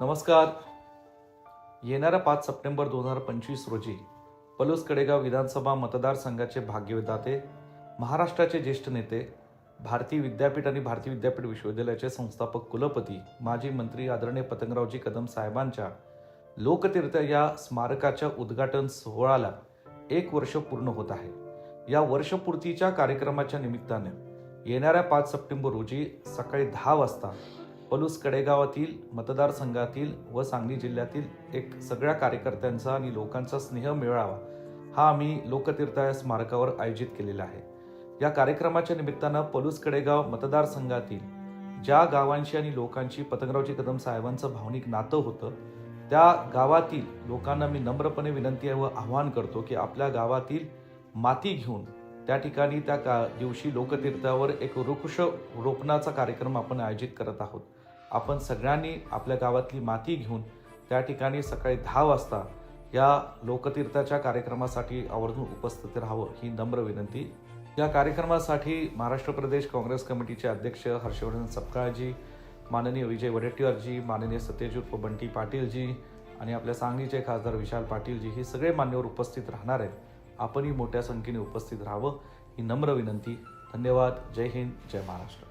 नमस्कार. येणाऱ्या पाच सप्टेंबर दोन हजार पंचवीस रोजी पलूस कडेगाव विधानसभा मतदारसंघाचे भाग्यविधाते महाराष्ट्राचे ज्येष्ठ नेते भारतीय विद्यापीठ आणि भारतीय विद्यापीठ विश्वविद्यालयाचे संस्थापक कुलपती माजी मंत्री आदरणीय पतंगरावजी कदम साहेबांच्या लोकतीर्थ या स्मारकाच्या उद्घाटन सोहळ्याला एक वर्ष पूर्ण होत आहे. या वर्षपूर्तीच्या कार्यक्रमाच्या निमित्ताने येणाऱ्या पाच सप्टेंबर रोजी सकाळी दहा वाजता पलूस कडेगावातील मतदारसंघातील व सांगली जिल्ह्यातील एक सगळ्या कार्यकर्त्यांचा आणि लोकांचा स्नेह मिळावा हा आम्ही लोकतीर्थ या स्मारकावर आयोजित केलेला आहे. या कार्यक्रमाच्या निमित्तानं पलूस कडेगाव मतदारसंघातील ज्या गावांशी आणि लोकांशी पतंगरावजी कदम साहेबांचं भावनिक नातं होतं त्या गावातील लोकांना मी नम्रपणे विनंती आहे व आवाहन करतो की आपल्या गावातील माती घेऊन त्या ठिकाणी त्या का दिवशी लोकतीर्थावर एक वृक्ष रोपणाचा कार्यक्रम आपण आयोजित करत आहोत. आपण सगळ्यांनी आपल्या गावातली माती घेऊन त्या ठिकाणी सकाळी दहा वाजता या लोकतीर्थाच्या कार्यक्रमासाठी आवर्जून उपस्थित राहावं ही नम्र विनंती. या कार्यक्रमासाठी महाराष्ट्र प्रदेश काँग्रेस कमिटीचे अध्यक्ष हर्षवर्धन सपकाळजी माननीय विजय वडेट्टीवारजी माननीय सत्यजित बंटी पाटीलजी आणि आपल्या सांगलीचे खासदार विशाल पाटीलजी हे सगळे मान्यवर उपस्थित राहणार आहेत. आपणही मोठ्या संख्येने उपस्थित राहावं ही नम्र विनंती. धन्यवाद. जय हिंद. जय महाराष्ट्र.